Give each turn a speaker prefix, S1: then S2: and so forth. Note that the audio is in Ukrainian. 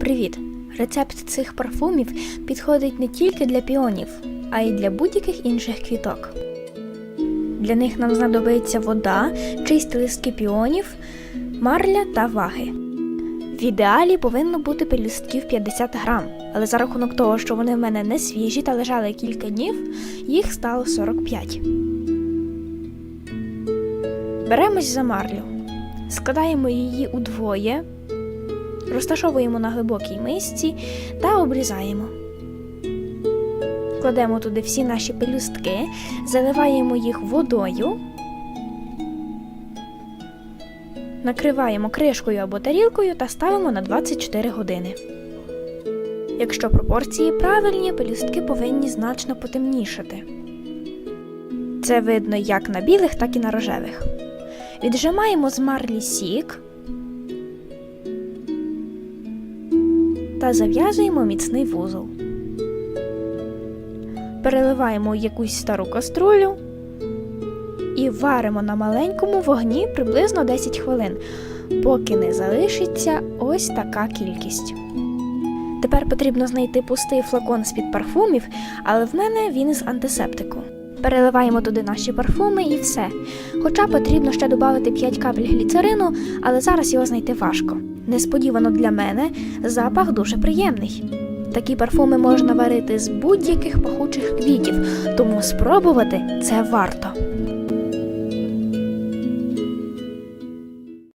S1: Привіт! Рецепт цих парфумів підходить не тільки для піонів, а й для будь-яких інших квіток. Для них нам знадобиться вода, чисті листки піонів, марля та ваги. В ідеалі повинно бути пелюстків 50 грам, але за рахунок того, що вони в мене не свіжі та лежали кілька днів, їх стало 45. Беремось за марлю, складаємо її удвоє, розташовуємо на глибокій мисці та обрізаємо. Кладемо туди всі наші пелюстки, заливаємо їх водою, накриваємо кришкою або тарілкою та ставимо на 24 години. Якщо пропорції правильні, пелюстки повинні значно потемнішати. Це видно як на білих, так і на рожевих. Віджимаємо з марлі сік та зав'язуємо міцний вузол. Переливаємо якусь стару каструлю і варимо на маленькому вогні приблизно 10 хвилин, поки не залишиться ось така кількість. Тепер потрібно знайти пустий флакон з-під парфумів, але в мене він із антисептику. Переливаємо туди наші парфуми і все. Хоча потрібно ще додати 5 капель гліцерину, але зараз його знайти важко. Несподівано для мене запах дуже приємний. Такі парфуми можна варити з будь-яких пахучих квітів, тому спробувати це варто.